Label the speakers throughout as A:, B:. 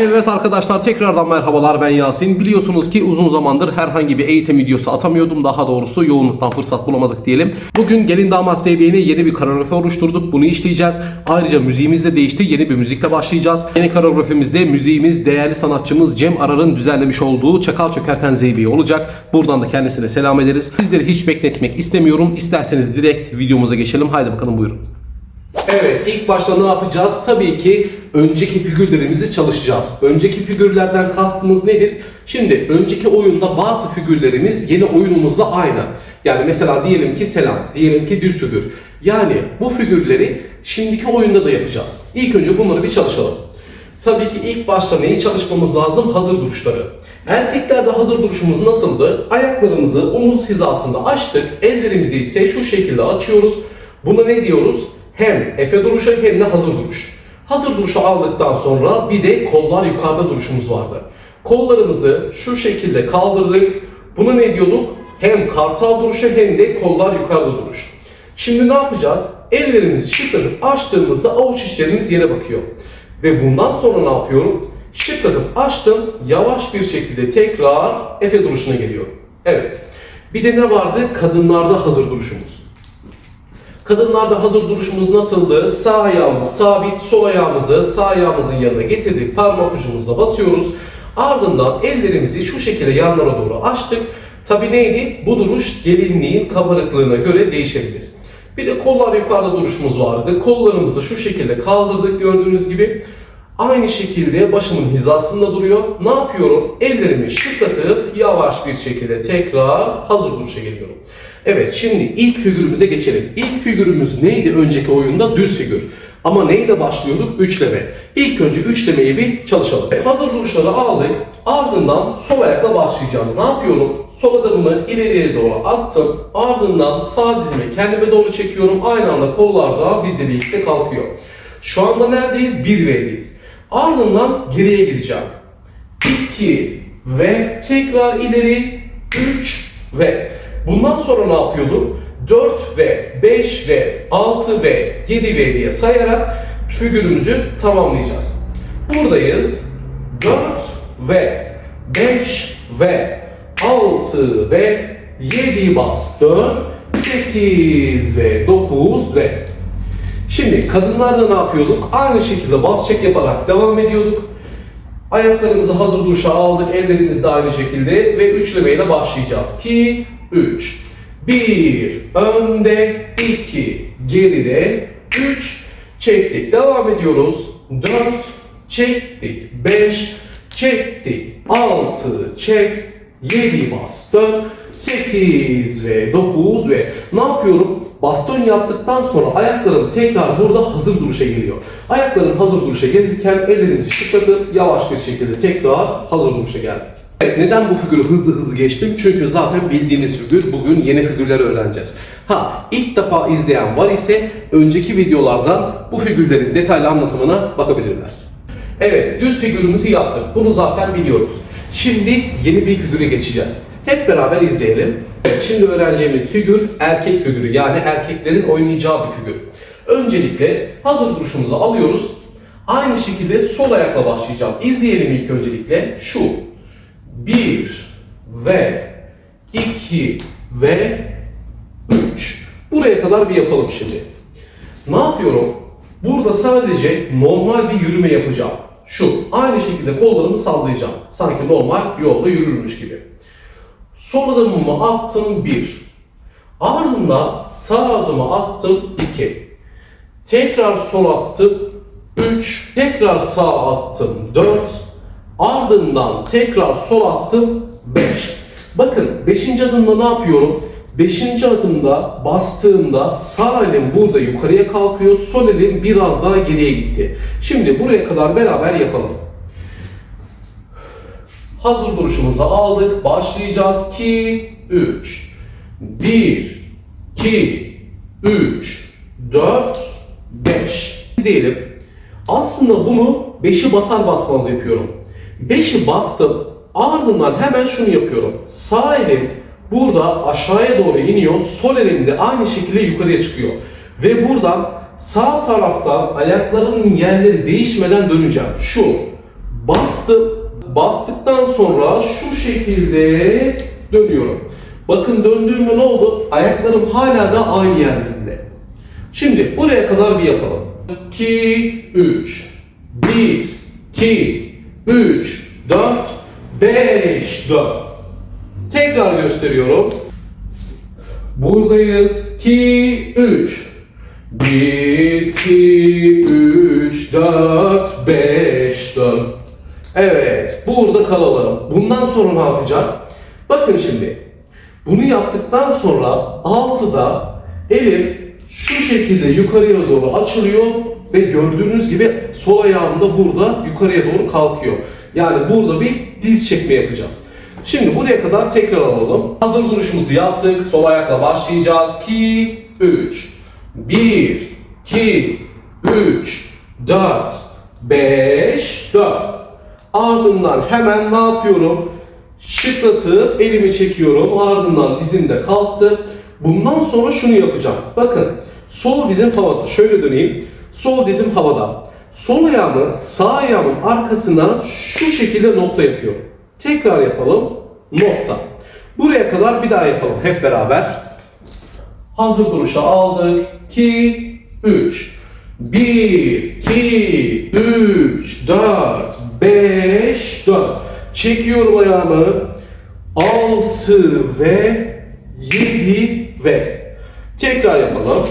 A: Evet arkadaşlar tekrardan merhabalar ben Yasin. Biliyorsunuz ki uzun zamandır herhangi bir eğitim videosu atamıyordum. Daha doğrusu yoğunluktan fırsat bulamadık diyelim. Bugün Gelin Damat ZB'ye yeni bir koreografi oluşturduk. Bunu işleyeceğiz. Ayrıca müziğimiz de değişti. Yeni bir müzikle başlayacağız. Yeni koreografimizde müziğimiz değerli sanatçımız Cem Arar'ın düzenlemiş olduğu Çakal Çökerten ZB olacak. Buradan da kendisine selam ederiz. Sizleri hiç bekletmek istemiyorum. İsterseniz direkt videomuza geçelim. Haydi bakalım buyurun. Evet, ilk başta ne yapacağız? Tabii ki önceki figürlerimizi çalışacağız. Önceki figürlerden kastımız nedir? Şimdi önceki oyunda bazı figürlerimiz yeni oyunumuzla aynı. Yani mesela diyelim ki selam, diyelim ki düz figür. Yani bu figürleri şimdiki oyunda da yapacağız. İlk önce bunları bir çalışalım. Tabii ki ilk başta neyi çalışmamız lazım? Hazır duruşları. Erkeklerde hazır duruşumuz nasıldı? Ayaklarımızı omuz hizasında açtık. Ellerimizi ise şu şekilde açıyoruz. Buna ne diyoruz? Hem efe duruşu hem de hazır duruş. Hazır duruşu aldıktan sonra bir de kollar yukarıda duruşumuz vardı. Kollarımızı şu şekilde kaldırdık. Buna ne diyorduk? Hem kartal duruşu hem de kollar yukarıda duruş. Şimdi ne yapacağız? Ellerimizi şıklatıp açtığımızda avuç içlerimiz yere bakıyor. Ve bundan sonra ne yapıyorum? Şıklatıp açtım. Yavaş bir şekilde tekrar efe duruşuna geliyorum. Evet. Bir de ne vardı? Kadınlarda hazır duruşumuz. Kadınlarda hazır duruşumuz nasıldı? Sağ ayağımız sabit, sol ayağımızı sağ ayağımızın yanına getirdik. Parmak ucumuzla basıyoruz. Ardından ellerimizi şu şekilde yanlara doğru açtık. Tabi neydi? Bu duruş gelinliğin kabarıklığına göre değişebilir. Bir de kollar yukarıda duruşumuz vardı. Kollarımızı şu şekilde kaldırdık gördüğünüz gibi. Aynı şekilde başımın hizasında duruyor. Ne yapıyorum? Ellerimi şıklatıp yavaş bir şekilde tekrar hazır duruşa geliyorum. Evet şimdi ilk figürümüze geçelim. İlk figürümüz neydi önceki oyunda? Düz figür. Ama neyle başlıyorduk? Üçleme. İlk önce üçlemeyi bir çalışalım. Evet, hazır duruşları aldık. Ardından sol ayakla başlayacağız. Ne yapıyorum? Sol adımımı ileriye doğru attım. Ardından sağ dizimi kendime doğru çekiyorum. Aynı anda kollar da bizle birlikte kalkıyor. Şu anda neredeyiz? 1V'deyiz. Ardından geriye gideceğim. 2 ve tekrar ileri 3 ve bundan sonra ne yapıyorduk? 4 ve 5 ve 6 ve 7 ve diye sayarak figürümüzü tamamlayacağız. Buradayız. 4 ve 5 ve 6 ve 7 bas dön 8 ve 9 ve Şimdi kadınlarda ne yapıyorduk? Aynı şekilde bas çek yaparak devam ediyorduk. Ayaklarımızı hazır duruşa aldık. Ellerimiz de aynı şekilde ve üçlemeyle başlayacağız. 2, 3. 1 önde, 2 geride, 3 çektik. Devam ediyoruz. 4 çektik. 5 çektik. 6 çek. 7 bas dön. 8 ve 9 ve ne yapıyorum? Baston yaptıktan sonra ayaklarım tekrar burada hazır duruşa geliyor. Ayaklarım hazır duruşa gelirken ellerimizi şıklatıp yavaş bir şekilde tekrar hazır duruşa geldik. Neden bu figürü hızlı hızlı geçtim? Çünkü zaten bildiğiniz figür. Bugün yeni figürleri öğreneceğiz. Ha, ilk defa izleyen var ise önceki videolardan bu figürlerin detaylı anlatımına bakabilirler. Evet, düz figürümüzü yaptık. Bunu zaten biliyoruz. Şimdi yeni bir figüre geçeceğiz. Hep beraber izleyelim. Evet, şimdi öğreneceğimiz figür erkek figürü yani erkeklerin oynayacağı bir figür. Öncelikle hazır duruşumuzu alıyoruz. Aynı şekilde sol ayakla başlayacağım. İzleyelim ilk öncelikle. Şu. 1 ve 2 ve 3. Buraya kadar bir yapalım şimdi. Ne yapıyorum? Burada sadece normal bir yürüme yapacağım. Şu. Aynı şekilde kollarımı sallayacağım. Sanki normal yolda yürürmüş gibi. Sol adımımı attım 1. Ardından sağ adımı attım 2. Tekrar sol attım 3. Tekrar sağ attım 4. Ardından tekrar sol attım 5. Bakın 5. adımda ne yapıyorum? 5. adımda bastığımda sağ elim burada yukarıya kalkıyor, sol elim biraz daha geriye gitti. Şimdi buraya kadar beraber yapalım. Hazır duruşumuzu aldık. Başlayacağız. 2, 3. 1, 2, 3, 4, 5. İzleyelim. Aslında bunu 5'i basar basmaz yapıyorum. 5'i bastım. Ardından hemen şunu yapıyorum. Sağ elim burada aşağıya doğru iniyor. Sol elim de aynı şekilde yukarıya çıkıyor. Ve buradan sağ taraftan ayaklarımın yerleri değişmeden döneceğim. Şu. Bastım. Bastıktan sonra şu şekilde dönüyorum. Bakın döndüğümde ne oldu? Ayaklarım hala da aynı yerlerinde. Şimdi buraya kadar bir yapalım. 2, 3, 1, 2, 3, 4, 5, 4. Tekrar gösteriyorum. Buradayız. 2, 3. 1, 2, 3, 4, 5, 4. Evet, burada kalalım. Bundan sonra ne yapacağız? Bakın şimdi. Bunu yaptıktan sonra altıda elim şu şekilde yukarıya doğru açılıyor ve gördüğünüz gibi sol ayağım da burada yukarıya doğru kalkıyor. Yani burada bir diz çekme yapacağız. Şimdi buraya kadar tekrar alalım. Hazır duruşumuzu yaptık. Sol ayakla başlayacağız. 2, 3, 1, 2, 3, 4, 5, 4. Ardından hemen ne yapıyorum? Şıklatıp elimi çekiyorum. Ardından dizim de kalktı. Bundan sonra şunu yapacağım. Bakın sol dizim havada. Şöyle döneyim. Sol dizim havada. Sol ayağımı sağ ayağımın arkasına şu şekilde nokta yapıyorum. Tekrar yapalım. Nokta. Buraya kadar bir daha yapalım hep beraber. Hazır duruşa aldık. 2, 3. 1, 2, 3, 4, 5, 4. Çekiyorum ayağımı. 6 ve 7 ve. Tekrar yapalım.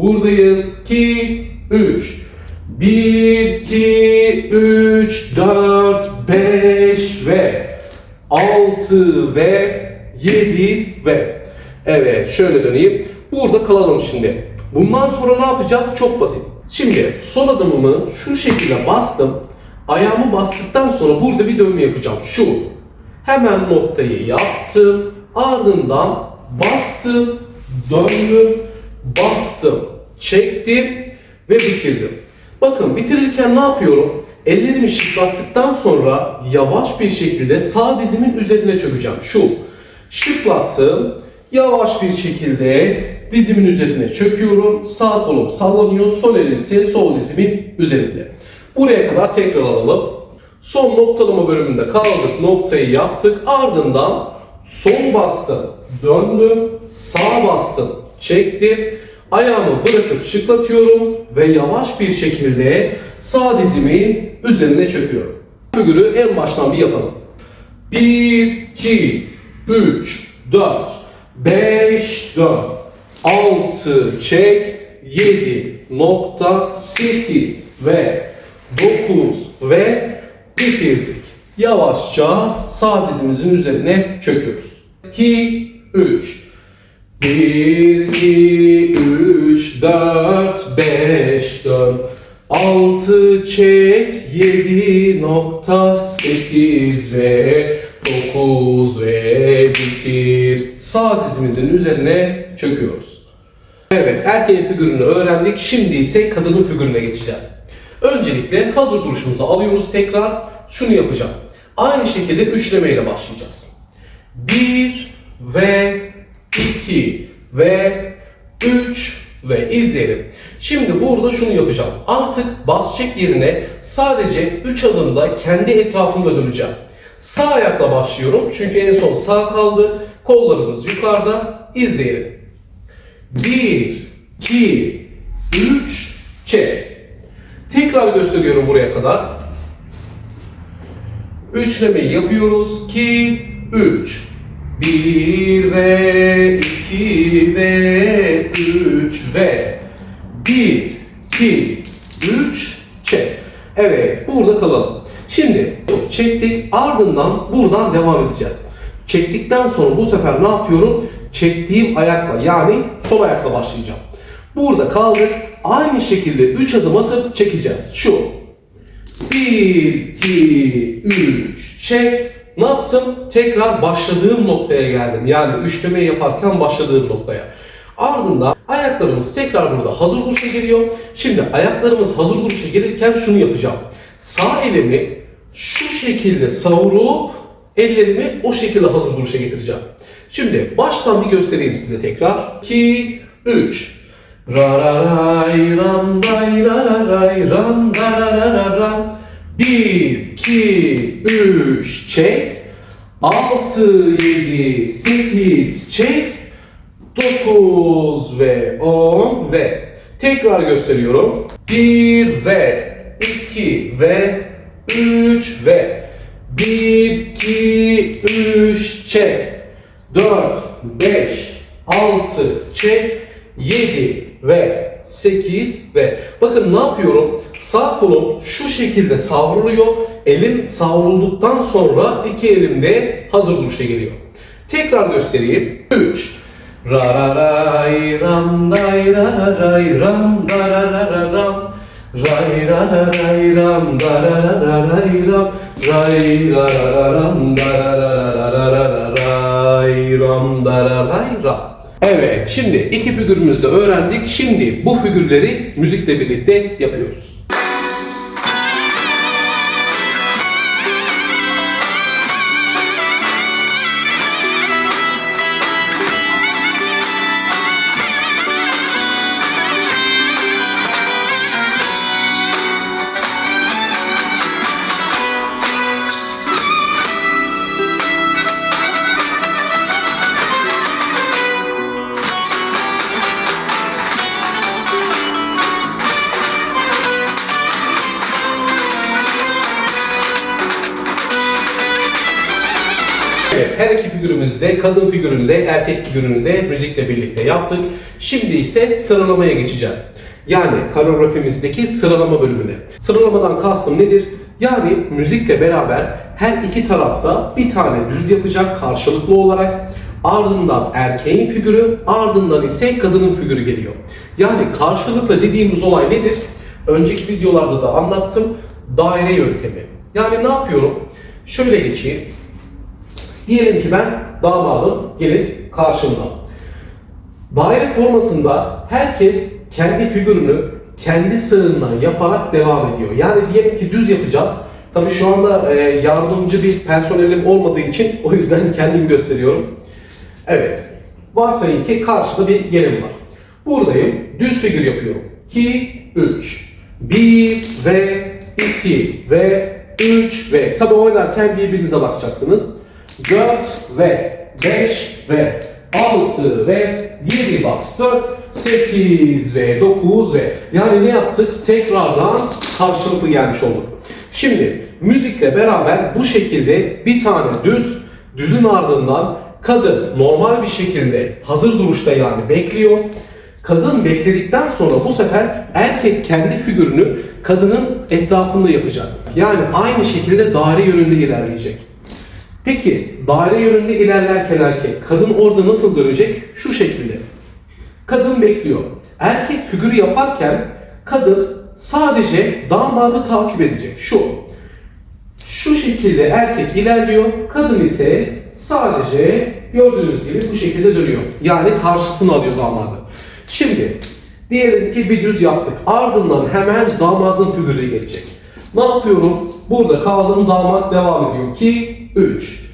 A: Buradayız. 2, 3. 1, 2, 3, 4, 5 ve 6 ve 7 ve. Evet şöyle döneyim. Burada kalalım şimdi. Bundan sonra ne yapacağız? Çok basit. Şimdi sol adımımı şu şekilde bastım. Ayağımı bastıktan sonra burada bir dönme yapacağım. Şu. Hemen noktayı yaptım. Ardından bastım, döndüm, bastım, çektim ve bitirdim. Bakın bitirirken ne yapıyorum? Ellerimi şıklattıktan sonra yavaş bir şekilde sağ dizimin üzerine çökeceğim. Şu. Şıklattım. Yavaş bir şekilde dizimin üzerine çöküyorum. Sağ kolum sallanıyor. Sol elim ise sol dizimin üzerinde. Buraya kadar tekrar alalım. Son noktalama bölümünde kaldık. Noktayı yaptık. Ardından sol bastım. Döndüm. Sağ bastım. Çektim. Ayağımı bırakıp şıklatıyorum ve yavaş bir şekilde sağ dizimin üzerine çöküyorum. Figürü en baştan bir yapalım. 1, 2, 3, 4, 5, 4, 6, çek, 7, nokta, 8 ve 9 ve bitirdik. Yavaşça sağ dizimizin üzerine çöküyoruz. 2, 3, 1, 2, 3, 4, 5, 4, 6, çek, 7, nokta, 8 ve 9 ve bitir. Sağ dizimizin üzerine çöküyoruz. Evet, erkeğin figürünü öğrendik. Şimdi ise kadının figürüne geçeceğiz. Öncelikle hazır duruşumuzu alıyoruz tekrar. Şunu yapacağım. Aynı şekilde üçlemeyle başlayacağız. 1 ve 2 ve 3 ve izleyelim. Şimdi burada şunu yapacağım. Artık bas çek yerine sadece 3 adımda kendi etrafımda döneceğim. Sağ ayakla başlıyorum çünkü en son sağ kaldı. Kollarımız yukarıda. İzleyelim. 1, 2, 3, çek. Tekrar gösteriyorum buraya kadar. Üçlemeyi yapıyoruz. 2, 3. 1 ve 2 ve 3 ve 1, 2, 3, çek. Evet, burada kalalım. Şimdi çektik, ardından buradan devam edeceğiz. Çektikten sonra bu sefer ne yapıyorum? Çektiğim ayakla yani sol ayakla başlayacağım. Burada kaldık. Aynı şekilde 3 adım atıp çekeceğiz. Şu. 1, 2, 3, çek. Ne yaptım? Tekrar başladığım noktaya geldim. Yani üçleme yaparken başladığım noktaya. Ardından ayaklarımız tekrar burada hazır duruşa geliyor. Şimdi ayaklarımız hazır duruşa gelirken şunu yapacağım. Sağ elimi şu şekilde savurup ellerimi o şekilde hazır duruşa getireceğim. Şimdi baştan bir göstereyim size tekrar. 2, 3. Ra ra ray ram day ra ra ray ram da ra ra ra ram. Bir, iki, üç, çek. Altı, yedi, sekiz, çek. Dokuz ve on ve tekrar gösteriyorum. Bir ve iki ve üç ve bir, iki, üç, çek. Dört, beş, altı, çek. Yedi ve sekiz ve bakın ne yapıyorum? Sağ kolum şu şekilde savruluyor. Elim savrulduktan sonra iki elim de hazır duruşa geliyor. Tekrar göstereyim. 3 Ra ra ray ram day ra ra ray ram da ra ra ra ram Ray ra ra ray ram da ra ra ra ray ram ra ra ra ram da ra ra ra ra ram da ra ray ram Evet şimdi iki figürümüzü de öğrendik. Şimdi bu figürleri müzikle birlikte yapıyoruz. Her iki figürümüzü de kadın figürünü de erkek figürünü de müzikle birlikte yaptık. Şimdi ise sıralamaya geçeceğiz. Yani koreografimizdeki sıralama bölümüne. Sıralamadan kastım nedir? Yani müzikle beraber her iki tarafta bir tane düz yapacak karşılıklı olarak ardından erkeğin figürü ardından ise kadının figürü geliyor. Yani karşılıklı dediğimiz olay nedir? Önceki videolarda da anlattım. Daire yöntemi. Yani ne yapıyorum? Şöyle geçeyim. Diyelim ki ben damadım, gelin karşımda. Daire formatında herkes kendi figürünü kendi sığığından yaparak devam ediyor. Yani diyelim ki düz yapacağız. Tabii şu anda e, yardımcı bir personelim olmadığı için o yüzden kendimi gösteriyorum. Evet. Varsayın ki karşıda bir gelin var. Buradayım. Düz figür yapıyorum. 2, 3. 1 ve 2 ve 3 ve tabi oynarken birbirinize bakacaksınız. 4 ve 5 ve 6 ve 7 bas 4 8 ve 9 ve yani ne yaptık? Tekrardan karşılıklı gelmiş olduk. Şimdi müzikle beraber bu şekilde bir tane düz, düzün ardından kadın normal bir şekilde hazır duruşta yani bekliyor. Kadın bekledikten sonra bu sefer erkek kendi figürünü kadının etrafında yapacak. Yani aynı şekilde daire yönünde ilerleyecek. Peki daire yönünde ilerlerken erkek, kadın orada nasıl dönecek? Şu şekilde. Kadın bekliyor. Erkek figürü yaparken kadın sadece damadı takip edecek. Şu. Şu şekilde erkek ilerliyor, kadın ise sadece gördüğünüz gibi bu şekilde dönüyor. Yani karşısına alıyor damadı. Şimdi diyelim ki bir düz yaptık. Ardından hemen damadın figürü gelecek. Ne yapıyorum? Burada kaldım damat devam ediyor. 2, 3.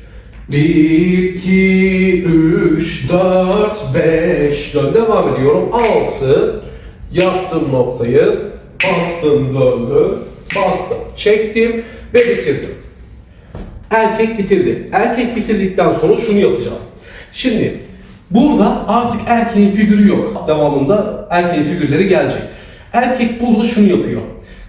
A: 1, 2, 3, 4, 5. Dön devam ediyorum. 6. Yaptım noktayı. Bastım döndüm. Bastım. Çektim ve bitirdim. Erkek bitirdi. Erkek bitirdikten sonra şunu yapacağız. Şimdi burada artık erkeğin figürü yok. Devamında erkeğin figürleri gelecek. Erkek burada şunu yapıyor.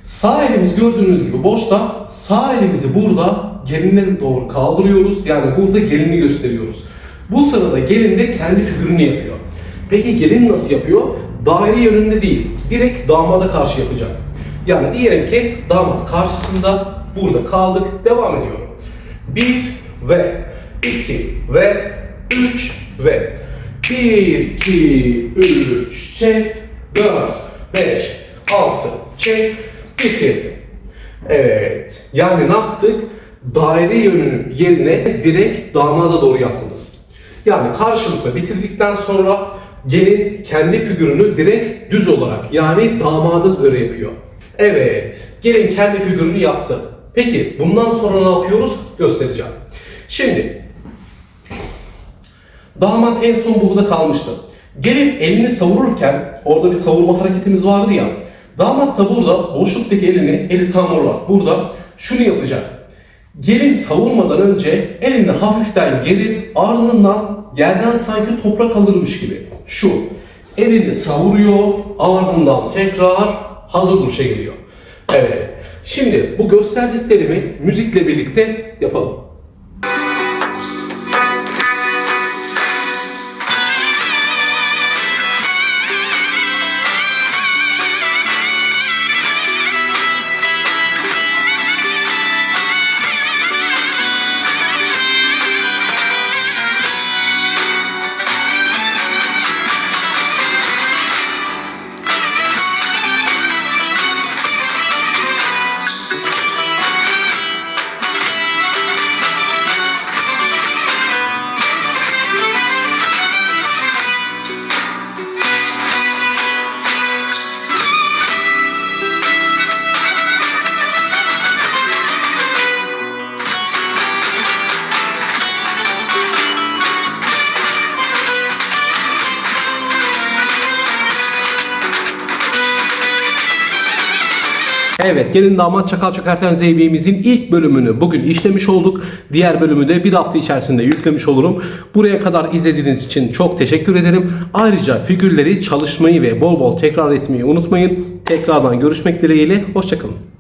A: Sağ elimiz gördüğünüz gibi boşta. Sağ elimizi burada geline doğru kaldırıyoruz. Yani burada gelini gösteriyoruz. Bu sırada gelin de kendi figürünü yapıyor. Peki gelin nasıl yapıyor? Daire yönünde değil. Direkt damada karşı yapacak. Yani diyelim ki damat karşısında burada kaldık. Devam ediyorum. 1 ve 2 ve 3 ve 1 2 3 çek 4 5 6 çek bitirdim. Evet. Yani ne yaptık? Daire yönünün yerine direkt damada doğru yaptınız. Yani karşılıklı bitirdikten sonra gelin kendi figürünü direkt düz olarak yani damada göre yapıyor. Evet. Gelin kendi figürünü yaptı. Peki bundan sonra ne yapıyoruz? Göstereceğim. Şimdi damat en son burada kalmıştı. Gelin elini savururken orada bir savurma hareketimiz vardı ya. Damat da burada boşluktaki elini eli tam olarak burada şunu yapacak. Gelin savurmadan önce elini hafiften gerip ardından yerden sanki toprak alırmış gibi. Şu elini savuruyor ardından tekrar hazır duruşa geliyor. Evet. Şimdi bu gösterdiklerimi müzikle birlikte yapalım. Evet, gelin damat Çakal Çökerten Zeybeğimizin ilk bölümünü bugün işlemiş olduk. Diğer bölümü de bir hafta içerisinde yüklemiş olurum. Buraya kadar izlediğiniz için çok teşekkür ederim. Ayrıca figürleri çalışmayı ve bol bol tekrar etmeyi unutmayın. Tekrardan görüşmek dileğiyle, hoşçakalın.